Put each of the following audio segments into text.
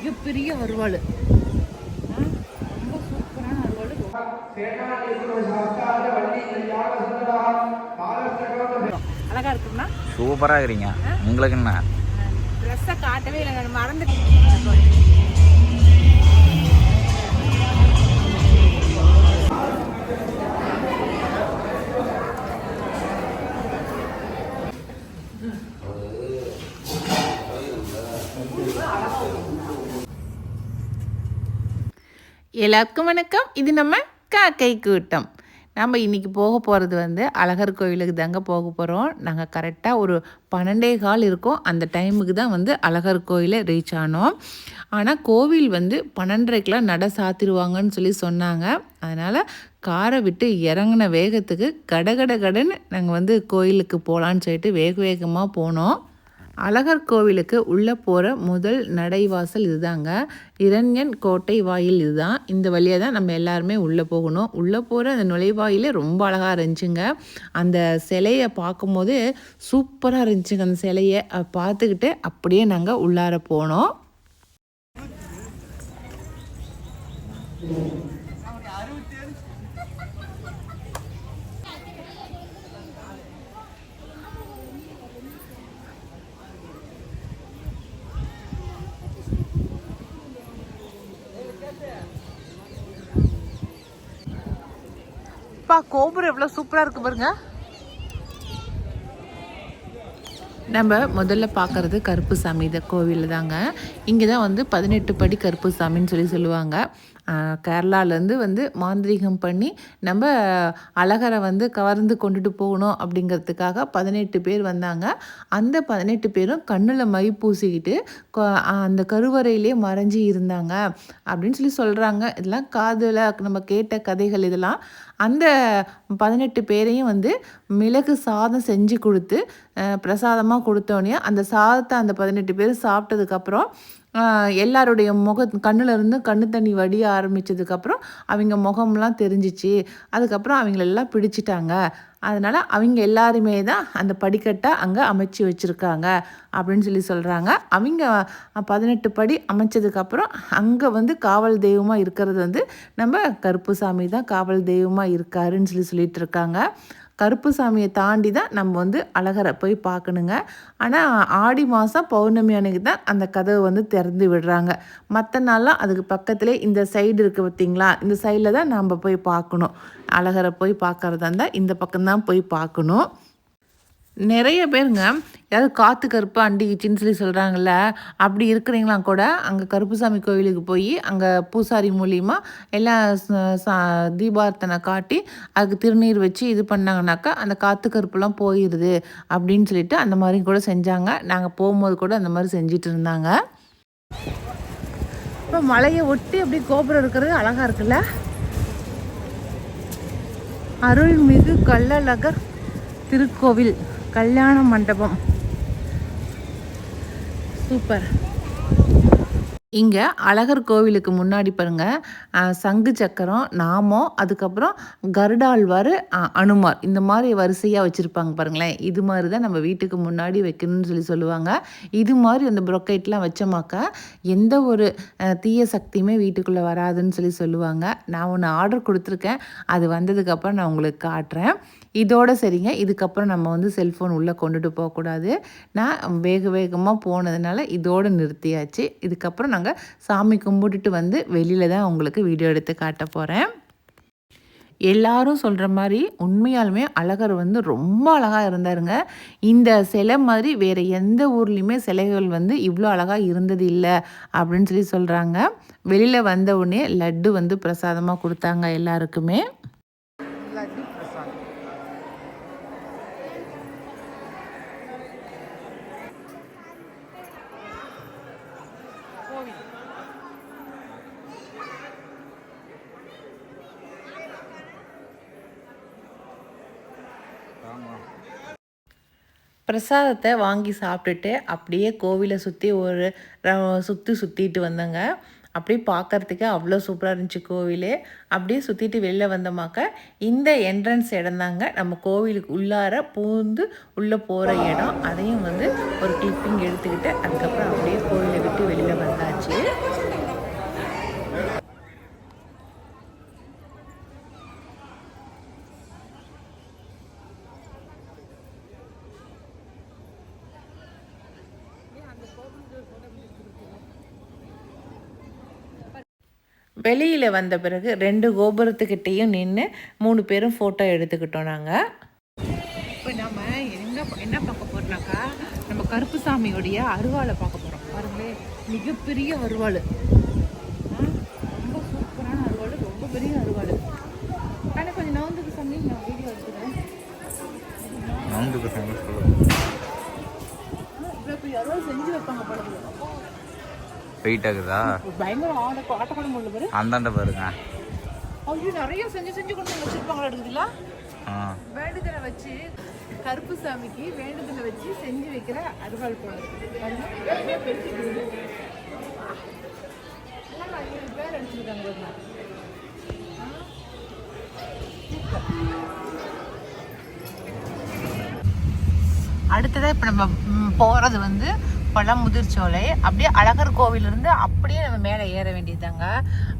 மிகப்பெரிய வறுவாள் ரொம்ப சூப்பரான வறுவாள் அழகா இருக்கும்னா? சூப்பராக இருக்கிறீங்க. உங்களுக்கு என்ன? ட்ரெஸ்ஸை காட்டவே இல்லை நான் மறந்து எல்லாருக்கும் வணக்கம். இது நம்ம காக்கை கூட்டம். நம்ம இன்றைக்கி போக போகிறது வந்து அழகர் கோவிலுக்கு தாங்க போக போகிறோம் நாங்கள் கரெக்டாக ஒரு பன்னெண்டே கால் இருக்கோம். அந்த டைமுக்கு தான் வந்து அழகர் கோயிலை ரீச் ஆனோம். ஆனால் கோவில் வந்து பன்னெண்டரைக்கெலாம் நட சாத்திருவாங்கன்னு சொல்லி சொன்னாங்க. அதனால் காரை விட்டு இறங்கின வேகத்துக்கு கடகட கடன்னு நாங்கள் வந்து கோயிலுக்கு போகலான்னு சொல்லிட்டு வேக வேகமாக போனோம். அழகர் கோவிலுக்கு உள்ளே போகிற முதல் நடைவாசல் இதுதாங்க. இரண்யன் கோட்டை வாயில் இதுதான். இந்த வழியாக தான் நம்ம எல்லாருமே உள்ளே போகணும். உள்ளே போகிற அந்த நுழைவாயிலே ரொம்ப அழகாக இருந்துச்சுங்க. அந்த சிலையை பார்க்கும்போது சூப்பராக இருந்துச்சுங்க அந்த சிலையை. பார்த்துக்கிட்டு அப்படியே நாங்கள் உள்ளார போனோம். எப்பா கோபுரம் எவ்வளோ சூப்பராக இருக்கு பாருங்க. நம்ம முதல்ல பார்க்குறது கருப்பு சாமி இந்த கோவில் தாங்க இங்கே தான் வந்து பதினெட்டு படி கருப்பு சாமின்னு சொல்லி சொல்லுவாங்க. கேரளாலேருந்து வந்து மாந்திரீகம் பண்ணி நம்ம அழகரை வந்து கவர்ந்து கொண்டுட்டு போகணும் அப்படிங்கிறதுக்காக பதினெட்டு பேர் வந்தாங்க. அந்த பதினெட்டு பேரும் கண்ணில் மை பூசிக்கிட்டு கொ- அந்த கருவறையிலே மறைஞ்சி இருந்தாங்க அப்படின்னு சொல்லி சொல்கிறாங்க இதெல்லாம் காதில் நம்ம கேட்ட கதைகள் இதெல்லாம். அந்த பதினெட்டு பேரையும் வந்து மிளகு சாதம் செஞ்சு கொடுத்து பிரசாதமாக கொடுத்தோடனே அந்த சாதத்தை அந்த பதினெட்டு பேர் சாப்பிட்டதுக்கப்புறம் எல்லாருடைய முக கண்ணுலேருந்து கண்ணு தண்ணி வடிய ஆரம்பிச்சதுக்கப்புறம் அவங்க முகம்லாம் தெரிஞ்சிச்சு. அதுக்கப்புறம் அவங்களெல்லாம் பிடிச்சிட்டாங்க. அதனால் அவங்க எல்லாருமே தான் அந்த படிக்கட்டை அங்கே அமைச்சு வச்சுருக்காங்க அப்படின்னு சொல்லி சொல்கிறாங்க அவங்க பதினெட்டு படி அமைச்சதுக்கப்புறம் அங்கே வந்து காவல் தெய்வமாக இருக்கிறது வந்து நம்ம கருப்புசாமி தான் காவல் தெய்வமாக இருக்காருன்னு சொல்லி சொல்லிட்டு இருக்காங்க. கருப்பு சாமியை தாண்டி தான் நம்ம வந்து அழகரை போய் பார்க்கணுங்க. ஆனால் ஆடி மாதம் பௌர்ணமி அன்னைக்கு தான் அந்த கதவை வந்து திறந்து விடுறாங்க. மற்ற நாளெலாம் அதுக்கு பக்கத்திலே இந்த சைடு இருக்குது பார்த்தீங்களா இந்த சைடில் தான் நம்ம போய் பார்க்கணும். அழகரை போய் பார்க்கறதா இருந்தால் இந்த பக்கம்தான் தான் போய் பார்க்கணும். நிறைய பேருங்க ஏதாவது காற்று கருப்பு அண்டிக்கிச்சின்னு சொல்லி சொல்கிறாங்கல்ல அப்படி இருக்கிறீங்களா கூட அங்கே கருப்புசாமி கோவிலுக்கு போய் அங்கே பூசாரி மூலியமாக எல்லாம் தீபார்த்தனை காட்டி அதுக்கு திருநீர் வச்சு இது பண்ணாங்கனாக்கா அந்த காற்று கருப்புலாம் போயிடுது அப்படின்னு சொல்லிட்டு அந்த மாதிரி கூட செஞ்சாங்க. நாங்கள் போகும்போது கூட அந்த மாதிரி செஞ்சிட்டு இருந்தாங்க. இப்போ மலையை ஒட்டி அப்படியே கோபுரம் இருக்கிறது அழகாக இருக்குல்ல? அருள்மிகு கள்ளழகர் திருக்கோவில் கல்யாண மண்டபம். சூப்பர். இங்கே அழகர் கோவிலுக்கு முன்னாடி பாருங்க சங்கு சக்கரம் நாமம் அதுக்கப்புறம் கருடாழ்வார் அனுமார். இந்த மாதிரி வரிசையாக வச்சுருப்பாங்க பாருங்களேன். இது மாதிரி தான் நம்ம வீட்டுக்கு முன்னாடி வைக்கணும்னு சொல்லி சொல்லுவாங்க. இது மாதிரி அந்த ப்ரொக்கைட்லாம் வச்சோமாக்கா எந்த ஒரு தீய சக்தியுமே வீட்டுக்குள்ளே வராதுன்னு சொல்லி சொல்லுவாங்க. நான் ஒன்று ஆர்டர் கொடுத்துருக்கேன். அது வந்ததுக்கப்புறம் நான் உங்களுக்கு காட்டுறேன். இதோட சரிங்க. இதுக்கப்புறம் நம்ம வந்து செல்ஃபோன் உள்ளே கொண்டுட்டு போகக்கூடாது. நான் வேக வேகமாக போனதுனால இதோடு நிறுத்தியாச்சு. இதுக்கப்புறம் நான் நாங்கள் சாமி கும்பிட்டுட்டு வந்து வெளியில் தான் உங்களுக்கு வீடியோ எடுத்து காட்ட போகிறேன் எல்லாரும் சொல்கிற மாதிரி உண்மையாலுமே அழகர் வந்து ரொம்ப அழகாக இருந்தாருங்க. இந்த சிலை மாதிரி வேறு எந்த ஊர்லேயுமே சிலைகள் வந்து இவ்வளோ அழகாக இருந்தது இல்லை அப்படின்னு சொல்லி சொல்கிறாங்க வெளியில் வந்த உடனே லட்டு வந்து பிரசாதமாக கொடுத்தாங்க எல்லாருக்குமே. பிரசாதத்தை வாங்கி சாப்பிட்டுட்டு அப்படியே கோவிலை சுற்றி ஒரு சுற்றி சுற்றிட்டு வந்தேங்க. அப்படியே பார்க்கறதுக்கே அவ்வளோ சூப்பராக இருந்துச்சு கோவில். அப்படியே சுற்றிட்டு வெளில வந்தோமாக்க இந்த என்ட்ரன்ஸ் இடம் தாங்க நம்ம கோவிலுக்கு உள்ளார பூந்து உள்ளே போகிற இடம். அதையும் வந்து ஒரு கிளிப்பிங் எடுத்துக்கிட்டு அதுக்கப்புறம் அப்படியே கோவிலை விட்டு வெளியில் வந்தாச்சு. வெளியில் வந்த பிறகு ரெண்டு கோபுரத்துக்கிட்டேயும் நின்று மூணு பேரும் ஃபோட்டோ எடுத்துக்கிட்டோம் நாங்கள் இப்போ நம்ம என்ன என்ன பார்க்க போகிறோம்னாக்கா நம்ம கருப்புசாமியோடைய அருவாளை பார்க்க போகிறோம் பாருங்களேன் மிகப்பெரிய அருவாள். ரொம்ப சூப்பரான அருவாள் ரொம்ப பெரிய அருவாள். ஆனால் கொஞ்சம் நவந்துக்கு சாமி நான் வீடியோ எடுத்துக்கிறேன். நவுந்துக்கு சாமி இவ்வளோ பெரிய அருவாள் செஞ்சு வைப்பாங்க படத்தில் வெயிட் ஆகுதா? அந்தாண்ட பாருங்க. நிறைய செஞ்சு செஞ்சு கொண்டு வந்து வச்சிருப்பாங்களா எடுக்குதுங்களா ஆ. வேண்டுதலை வச்சு கருப்பு சாமிக்கு வேண்டுதலை வச்சு செஞ்சு வைக்கிற அருவாள் பேர் அடிச்சிருக்காங்க. அடுத்ததாக இப்போ நம்ம ம், போறது வந்து பழமுதிர்ச்சோலை அப்படியே அழகர் கோவிலிருந்து அப்படியே நம்ம மேலே ஏற வேண்டியதுதாங்க.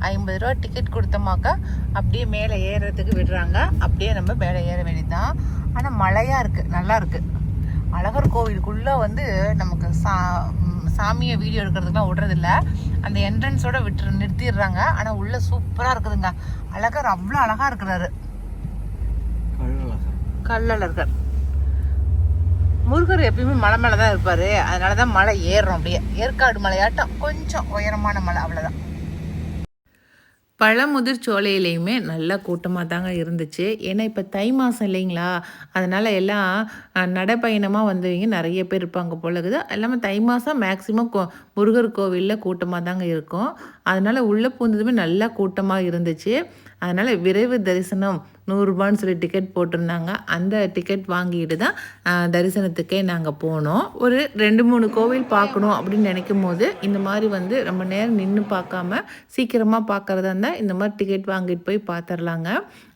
ஐம்பது ரூபா டிக்கெட் கொடுத்தோமாக்கா அப்படியே மேலே ஏறுறதுக்கு விடுறாங்க. அப்படியே நம்ம மேலே ஏற வேண்டியதுதான். ஆனால் மழையாக இருக்குது நல்லா இருக்குது அழகர் கோவிலுக்குள்ளே வந்து நமக்கு சா சாமியை வீடியோ எடுக்கிறதுக்குலாம் விடுறதில்ல. அந்த என்ட்ரன்ஸோட விட்டு நிறுத்திடுறாங்க. ஆனால் உள்ளே சூப்பராக இருக்குதுங்க. அழகர் அவ்வளோ அழகாக இருக்கிறாரு. கல்லழகர் முருகர் எப்பயுமே மலை மேலே தான் இருப்பார். அதனால தான் மலை ஏறுறோம் அப்படியே. ஏற்காடு மலையாட்டம். கொஞ்சம் உயரமான மலை அவ்வளோதான் பழமுதிர் சோலையிலையுமே நல்ல கூட்டமாக தாங்க இருந்துச்சு. ஏன்னா இப்போ தை மாதம் இல்லைங்களா? அதனால் எல்லாம் நடைப்பயணமாக வந்தவங்க நிறைய பேர் இருப்பாங்க போல இருக்குது எல்லாமே தை மாதம் மேக்ஸிமம் கோ முருகர் கோவிலில் கூட்டமாக தாங்க இருக்கும். அதனால் உள்ளே பூந்ததுமே நல்லா கூட்டமாக இருந்துச்சு. அதனால் விரைவு தரிசனம் நூறுரூபான்னு சொல்லி டிக்கெட் போட்டிருந்தாங்க. அந்த டிக்கெட் வாங்கிட்டு தான் தரிசனத்துக்கே நாங்கள் போனோம். ஒரு ரெண்டு மூணு கோவில் பார்க்கணும் அப்படின்னு நினைக்கும் போது இந்த மாதிரி வந்து ரொம்ப நேரம் நின்று பார்க்காம சீக்கிரமாக பார்க்குறதா இருந்தால் இந்த மாதிரி டிக்கெட் வாங்கிட்டு போய் பார்த்துடலாங்க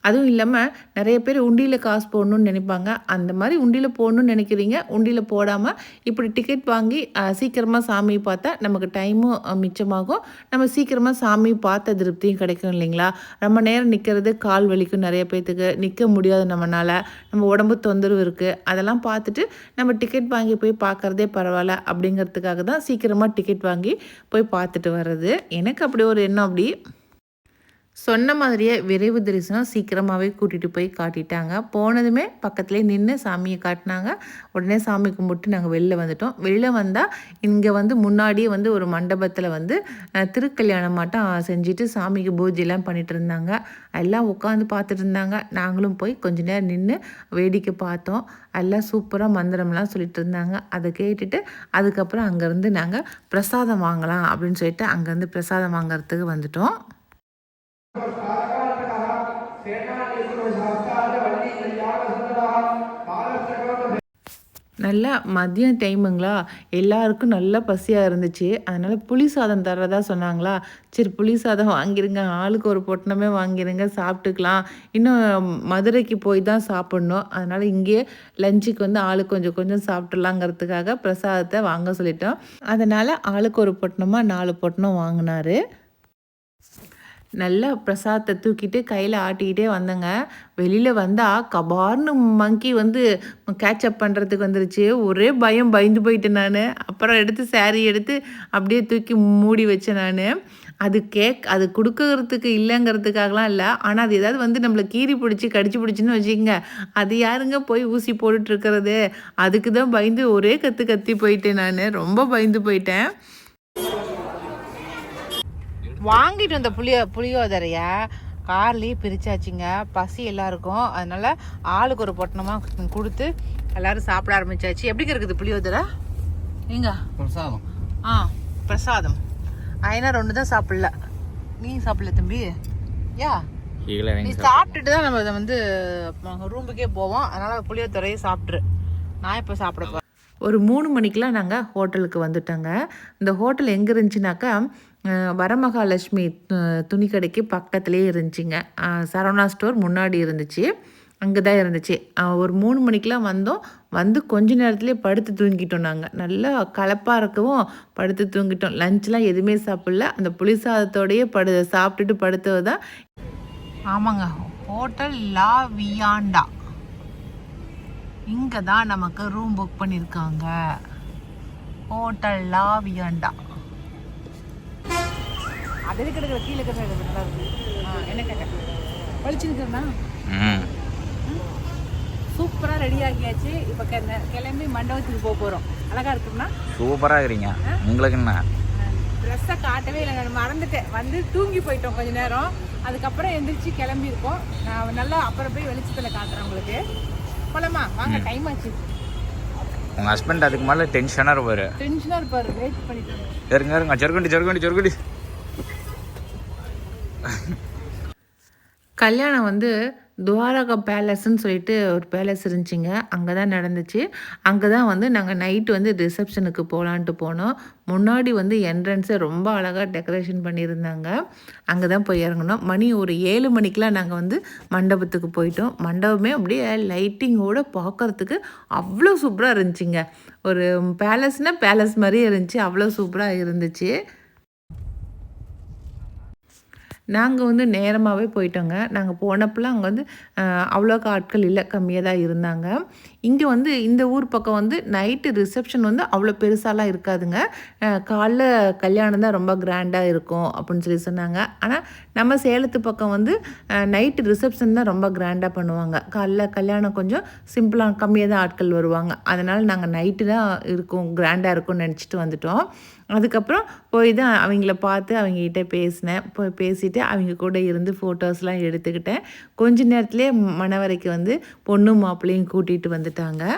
அதுவும் இல்லாமல் நிறைய பேர் உண்டியில் காசு போடணும்னு நினைப்பாங்க. அந்த மாதிரி உண்டியில் போடணும்னு நினைக்கிறீங்க. உண்டியில் போடாமல் இப்படி டிக்கெட் வாங்கி சீக்கிரமாக சாமி பார்த்தா நமக்கு டைமும் மிச்சமாகும். நம்ம சீக்கிரமாக சாமி பார்த்த திருப்தியும் கிடைக்கும் இல்லைங்களா? ரொம்ப நேரம் நிற்கிறது கால் வலிக்கும் நிறைய பேர் சமயத்துக்கு நிற்க முடியாது நம்மளால் நம்ம உடம்பு தொந்தரவு இருக்குது அதெல்லாம் பார்த்துட்டு நம்ம டிக்கெட் வாங்கி போய் பார்க்குறதே பரவாயில்ல அப்படிங்கிறதுக்காக தான் சீக்கிரமாக டிக்கெட் வாங்கி போய் பார்த்துட்டு வர்றது. எனக்கு அப்படி ஒரு எண்ணம் அப்படி. சொன்ன மாதிரியே விரைவு தரிசனம் சீக்கிரமாகவே கூட்டிகிட்டு போய் காட்டிட்டாங்க. போனதுமே பக்கத்துலேயே நின்று சாமியை காட்டினாங்க. உடனே சாமி கும்பிட்டு நாங்கள் வெளில வந்துட்டோம். வெளில வந்தால் இங்கே வந்து முன்னாடியே வந்து ஒரு மண்டபத்தில் வந்து திருக்கல்யாணம் மாட்டம் செஞ்சுட்டு சாமிக்கு பூஜைலாம் பண்ணிட்டு இருந்தாங்க. எல்லாம் உட்காந்து பார்த்துட்டு இருந்தாங்க. நாங்களும் போய் கொஞ்ச நேரம் நின்று வேடிக்கை பார்த்தோம். எல்லாம் சூப்பராக மந்திரம்லாம் சொல்லிட்டு இருந்தாங்க. அதை கேட்டுட்டு அதுக்கப்புறம் அங்கேருந்து நாங்கள் பிரசாதம் வாங்கலாம் அப்படின்னு சொல்லிட்டு அங்கேருந்து பிரசாதம் வாங்குறதுக்கு வந்துட்டோம். நல்லா மதியம் டைமுங்களா? எல்லாருக்கும் நல்லா பசியாக இருந்துச்சு. அதனால் புளி சாதம் தர்றதா சொன்னாங்களா? சரி புளி சாதம் வாங்கிருங்க. ஆளுக்கு ஒரு பொட்டணமே வாங்கிருங்க. சாப்பிட்டுக்கலாம். இன்னும் மதுரைக்கு போய் தான் சாப்பிட்ணும். அதனால் இங்கேயே லஞ்சுக்கு வந்து ஆளுக்கு கொஞ்சம் கொஞ்சம் சாப்பிட்றலாங்கிறதுக்காக பிரசாதத்தை வாங்க சொல்லிட்டோம். அதனால் ஆளுக்கு ஒரு பொட்டணமாக நாலு பொட்டணம் வாங்கினாரு. நல்லா பிரசாதத்தை தூக்கிட்டு கையில் ஆட்டிக்கிட்டே வந்தேங்க. வெளியில் வந்தால் கபார்னு மங்கி வந்து கேட்சப் பண்ணுறதுக்கு வந்துருச்சு. ஒரே பயம் பயந்து போயிட்டேன் நான். அப்புறம் எடுத்து சேரீ எடுத்து அப்படியே தூக்கி மூடி வச்சேன் நான். அது கேக் அது கொடுக்கறதுக்கு இல்லைங்கிறதுக்காகலாம் இல்லை. ஆனால் அது ஏதாவது வந்து நம்மளை கீறி பிடிச்சி கடிச்சு பிடிச்சின்னு வச்சுக்கோங்க. அது யாருங்க போய் ஊசி போட்டுட்ருக்கிறது அதுக்கு தான் பயந்து ஒரே கற்று கத்தி போயிட்டேன் நான். ரொம்ப பயந்து போயிட்டேன். வாங்கிட்டு வந்த புளியோ புளியோதரைய கார்லேயே பிரிச்சாச்சுங்க. பசி எல்லாருக்கும். அதனால ஆளுக்கு ஒரு பொட்டணமாக கொடுத்து எல்லாரும் சாப்பிட ஆரம்பிச்சாச்சு. எப்படிங்க இருக்குது புளியோதரை? நீங்க? பிரசாதம். ஆ பிரசாதம். ஐநா ஒன்று தான் சாப்பிடல. நீ சாப்பிடல தம்பி? யா? நீ சாப்பிட்டுட்டு தான் நம்ம இதை வந்து ரூமுக்கே போவோம். அதனால புளியோதரையை சாப்பிட்ரு நான் இப்போ சாப்பிட போறேன். ஒரு மூணு மணிக்கெலாம் நாங்கள் ஹோட்டலுக்கு வந்துட்டோங்க. இந்த ஹோட்டல் எங்கே இருந்துச்சுனாக்கா வரமகாலட்சுமி துணி கடைக்கு பக்கத்துலேயே இருந்துச்சுங்க. சரவணா ஸ்டோர் முன்னாடி இருந்துச்சு. அங்கே தான் இருந்துச்சு ஒரு மூணு மணிக்கெலாம் வந்தோம். வந்து கொஞ்ச நேரத்துலேயே படுத்து தூங்கிட்டோம் நாங்கள் நல்லா கலப்பாக இருக்கவும் படுத்து தூங்கிட்டோம். லஞ்ச்லாம் எதுவுமே சாப்பிடல. அந்த புளி சாதத்தோடையே படு சாப்பிட்டுட்டு படுத்தது தான் ஆமாங்க. Hotel La Vianda. இங்கே தான் நமக்கு ரூம் புக் பண்ணியிருக்காங்க ஹோட்டல் லா வியாண்டா. அது இருக்கிற கீழே இருக்கிற நல்லா இருக்கு. என்ன கேட்க பழிச்சுருக்கா ம்? சூப்பராக ரெடி ஆகியாச்சு. இப்போ கிளம்பி மண்டபத்துக்கு போக போகிறோம் அழகா இருக்கும்னா சூப்பராக இருக்கிறீங்க. உங்களுக்கு என்ன? ட்ரெஸ்ஸை காட்டவே இல்லை. நான் மறந்துட்டேன். வந்து தூங்கி போயிட்டோம் கொஞ்ச நேரம். அதுக்கப்புறம் எந்திரிச்சு கிளம்பியிருக்கோம். நான் நல்லா அப்புறம் போய் வெளிச்சத்தில் காட்டுறேன் உங்களுக்கு. போலாமா? வாங்க டைம் ஆச்சு. உங்கள் ஹஸ்பண்ட் அதுக்கு மேலே டென்ஷனாக இருப்பார். டென்ஷனாக இருப்பார். வெயிட் பண்ணிட்டு. இருங்க இருங்க. சொருக்கண்டி சொருக்கண்டி சொருக்கண்டி கல்யாணம் வந்து துவாரகா பேலஸ்ன்னு சொல்லிட்டு ஒரு பேலஸ் இருந்துச்சுங்க. அங்கே தான் நடந்துச்சு. அங்கே தான் வந்து நாங்கள் நைட்டு வந்து ரிசப்ஷனுக்கு போகலான்ட்டு போனோம். முன்னாடி வந்து என்ட்ரன்ஸை ரொம்ப அழகாக டெக்கரேஷன் பண்ணியிருந்தாங்க. அங்கே தான் போய் இறங்கினோம். மணி ஒரு ஏழு மணிக்கெலாம் நாங்கள் வந்து மண்டபத்துக்கு போயிட்டோம். மண்டபமே அப்படியே லைட்டிங்கோடு பார்க்கறதுக்கு அவ்வளோ சூப்பராக இருந்துச்சுங்க. ஒரு பேலஸ்னால் பேலஸ் மாதிரியே இருந்துச்சு. அவ்வளோ சூப்பராக இருந்துச்சு. நாங்கள் வந்து நேரமாகவே போயிட்டோங்க. நாங்கள் போனப்பெல்லாம் அங்கே வந்து அவ்வளோக்கு ஆட்கள் இல்லை. கம்மியாக தான் இருந்தாங்க. இங்கே வந்து இந்த ஊர் பக்கம் வந்து நைட்டு ரிசப்ஷன் வந்து அவ்வளோ பெருசாலாம் இருக்காதுங்க. காலைல கல்யாணம் தான் ரொம்ப கிராண்டாக இருக்கும் அப்படின்னு சொல்லி சொன்னாங்க. ஆனால் நம்ம சேலத்து பக்கம் வந்து நைட்டு ரிசப்ஷன் தான் ரொம்ப கிராண்டாக பண்ணுவாங்க. காலைல கல்யாணம் கொஞ்சம் சிம்பிளாக கம்மியாக தான் ஆட்கள் வருவாங்க. அதனால் நாங்கள் நைட்டு தான் இருக்கும் கிராண்டாக இருக்கும்னு நினச்சிட்டு வந்துட்டோம். அதுக்கப்புறம் போய் தான் அவங்கள பார்த்து அவங்ககிட்ட பேசினேன். போய் பேசிவிட்டு அவங்க கூட இருந்து ஃபோட்டோஸ்லாம் எடுத்துக்கிட்டேன். கொஞ்ச நேரத்துலேயே மணவரைக்கு வந்து பொண்ணு மாப்பிள்ளையும் கூட்டிகிட்டு வந்துட்டேன். எங்கே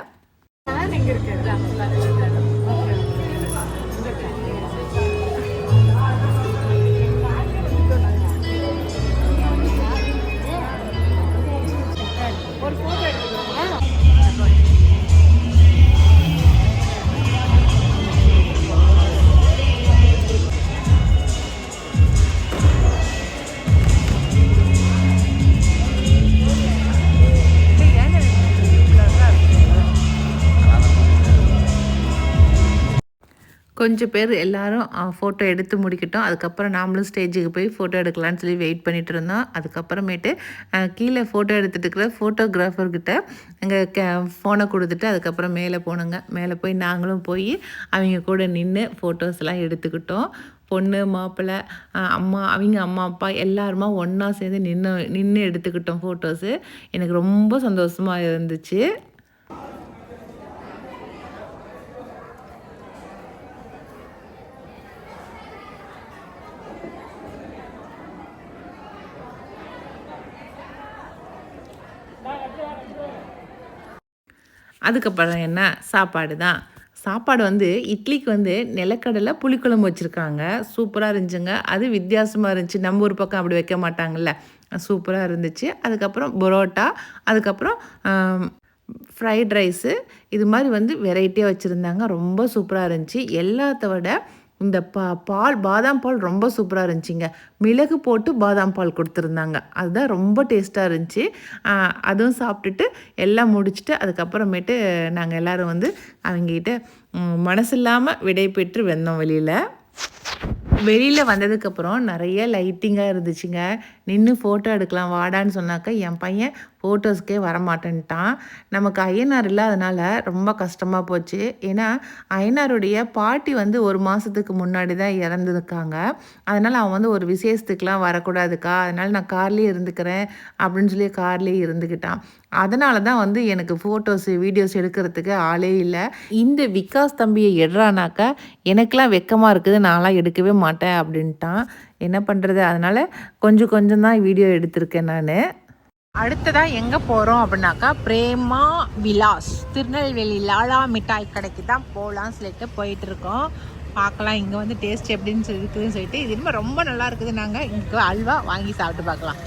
கொஞ்சம் பேர் எல்லாரும் ஃபோட்டோ எடுத்து முடிக்கட்டும். அதுக்கப்புறம் நாமளும் ஸ்டேஜுக்கு போய் ஃபோட்டோ எடுக்கலான்னு சொல்லி வெயிட் பண்ணிட்டு இருந்தோம். அதுக்கப்புறமேட்டு கீழே ஃபோட்டோ எடுத்துட்டு இருக்கிற ஃபோட்டோகிராஃபர்கிட்ட எங்கள் கே ஃபோனை கொடுத்துட்டு அதுக்கப்புறம் மேலே போனோங்க. மேலே போய் நாங்களும் போய் அவங்க கூட நின்று ஃபோட்டோஸ்லாம் எடுத்துக்கிட்டோம். பொண்ணு மாப்பிள்ளை அம்மா அவங்க அம்மா அப்பா எல்லாருமா ஒன்றா சேர்ந்து நின்று நின்று எடுத்துக்கிட்டோம் ஃபோட்டோஸு எனக்கு ரொம்ப சந்தோஷமாக இருந்துச்சு. அதுக்கப்புறம் என்ன? சாப்பாடு தான். சாப்பாடு வந்து இட்லிக்கு வந்து நிலக்கடலை புளிக்குழம்பு வச்சுருக்காங்க. சூப்பராக இருந்துச்சுங்க. அது வித்தியாசமாக இருந்துச்சு. நம்ம ஊர் பக்கம் அப்படி வைக்க மாட்டாங்கல்ல. சூப்பராக இருந்துச்சு. அதுக்கப்புறம் பரோட்டா அதுக்கப்புறம் ஃப்ரைட் ரைஸு இது மாதிரி வந்து வெரைட்டியாக வச்சுருந்தாங்க. ரொம்ப சூப்பராக இருந்துச்சு. எல்லாத்த விட இந்த பா பால் பாதாம் பால் ரொம்ப சூப்பராக இருந்துச்சுங்க. மிளகு போட்டு பாதாம் பால் கொடுத்துருந்தாங்க. அதுதான் ரொம்ப டேஸ்ட்டாக இருந்துச்சு. அதுவும் சாப்பிட்டுட்டு எல்லாம் முடிச்சுட்டு அதுக்கப்புறமேட்டு நாங்கள் எல்லோரும் வந்து அவங்ககிட்ட மனசில்லாமல் மனசு இல்லாமல் விடை பெற்று வந்தோம் வெளியில். வெளியில் வந்ததுக்கப்புறம் நிறைய லைட்டிங்காக இருந்துச்சுங்க. நின்று ஃபோட்டோ எடுக்கலாம் வாடான்னு சொன்னாக்க என் பையன் ஃபோட்டோஸ்க்கே வரமாட்டேன்ட்டான். நமக்கு ஐயனார் இல்லாதனால ரொம்ப கஷ்டமாக போச்சு. ஏன்னா ஐயனாருடைய பாட்டி வந்து ஒரு மாதத்துக்கு முன்னாடி தான் இறந்துருக்காங்க. அதனால் அவன் வந்து ஒரு விசேஷத்துக்கெலாம் வரக்கூடாதுக்கா. அதனால் நான் கார்லேயே இருந்துக்கிறேன் அப்படின்னு சொல்லி கார்லேயே இருந்துக்கிட்டான் அதனால தான் வந்து எனக்கு ஃபோட்டோஸ் வீடியோஸ் எடுக்கிறதுக்கு ஆளே இல்லை. இந்த விகாஸ் தம்பியை எடுறானாக்கா எனக்கெலாம் வெக்கமாக இருக்குது. நான்லாம் எடுக்கவே மாட்டேன் அப்படின்ட்டான். என்ன பண்ணுறது அதனால் கொஞ்சம் கொஞ்சம் தான் வீடியோ எடுத்திருக்கேன் நான். அடுத்ததாக எங்கே போகிறோம் அப்படின்னாக்கா பிரேமா விலாஸ். திருநெல்வேலி லாலா மிட்டாய் கடைக்கு தான் போகலான்னு சொல்லிட்டு போயிட்டுருக்கோம். பார்க்கலாம் இங்கே வந்து டேஸ்ட் எப்படின்னு சொல்லி இருக்குதுன்னு சொல்லிட்டு. இது இனிமேல் ரொம்ப நல்லா இருக்குது. நாங்கள் இங்கே அல்வா வாங்கி சாப்பிட்டு பார்க்கலாம்.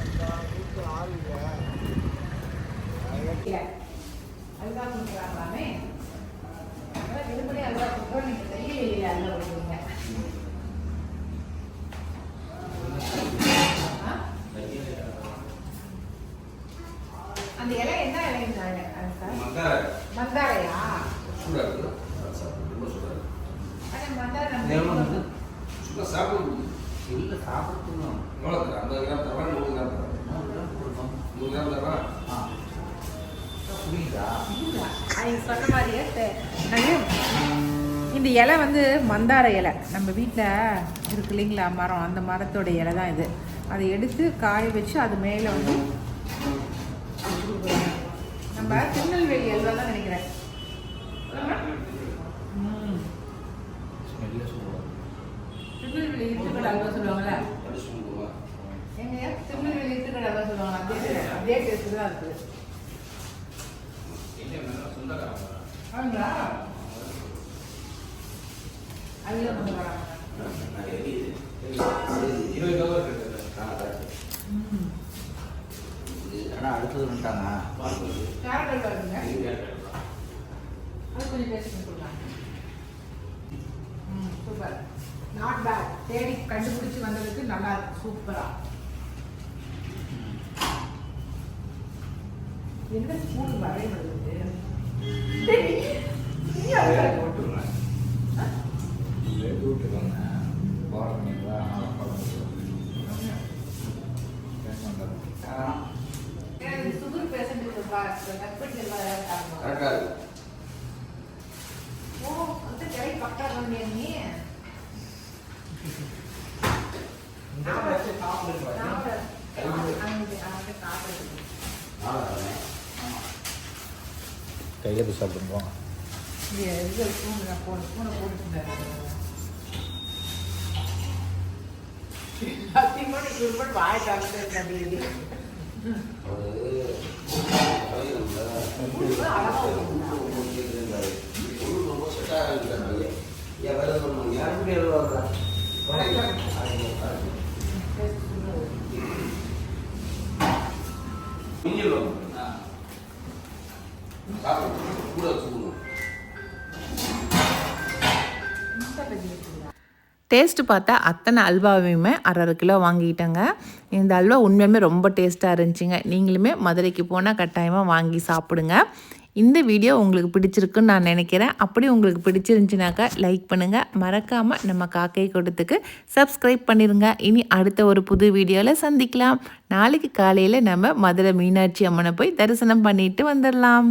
அந்த இலை என்ன இலைங்க மந்தாரையா? ரொம்ப சும்மா இல்லை எவ்வளோ ஐம்பது கிராம் தரவா நூறு கிராம் நூறு கிராம் தரவா? புரியுதா? சொன்ன மாதிரியே இந்த இலை வந்து மந்தார இலை. நம்ம வீட்டில் இருக்கு இல்லைங்களா மரம். அந்த மரத்தோட இலை தான் இது. அதை எடுத்து காய வச்சு அது மேலே வந்து நம்ம திருநெல்வேலி எல்வா தான் நினைக்கிறேன். திருநெல்வேலி இருட்டுக்கடை அல்வா சொல்லுவாங்கல்ல? அடிச்சு கொடுக்குமா எங்க திருநெல்வேலி இருட்டுக்கடை அல்வா சொல்லுவாங்க. அதே அதே டேஸ்ட் தான் இருக்குது ஆங்களா அதில் கொண்டு வராங்க. இருபது ஆனால் அடுத்தது வந்துட்டாங்க கேரட் அல்வா இருக்குங்க அது கொஞ்சம் டேஸ்ட் பண்ணி கொடுக்கலாம் ம் சூப்பர் நாட் பேட் தேடி கண்டுபிடிச்சி வந்ததுக்கு நல்லா இருக்கு. சூப்பரா என்ன ஸ்பூன் வரவே வருது எடுத்து விட்டுருவாங்க பாடம் பண்ணிங்களா சுகர் பேஷண்ட்டுக்கு கற்பட்டி எல்லாம் இருக்காங்க கரெக்டாக இருக்குது ஓ அந்த கடை பக்கம் வந்தியா நீ நாளை தரேன் கையில் போய் சாப்பிடுவோம் வாய் சாப்பிட்டு டேஸ்ட்டு பார்த்தா அத்தனை அல்வாவையுமே அரை அரை கிலோ வாங்கிட்டேங்க. இந்த அல்வா உண்மையுமே ரொம்ப டேஸ்ட்டாக இருந்துச்சுங்க. நீங்களுமே மதுரைக்கு போனால் கட்டாயமாக வாங்கி சாப்பிடுங்க. இந்த வீடியோ உங்களுக்கு பிடிச்சிருக்குன்னு நான் நினைக்கிறேன். அப்படி உங்களுக்கு பிடிச்சிருந்துச்சுனாக்கா லைக் பண்ணுங்கள் மறக்காமல் நம்ம காக்கை கூட்டத்துக்கு சப்ஸ்கிரைப் பண்ணிடுங்க இனி அடுத்த ஒரு புது வீடியோவில் சந்திக்கலாம். நாளைக்கு காலையில் நம்ம மதுரை மீனாட்சி அம்மனை போய் தரிசனம் பண்ணிட்டு வந்துடலாம்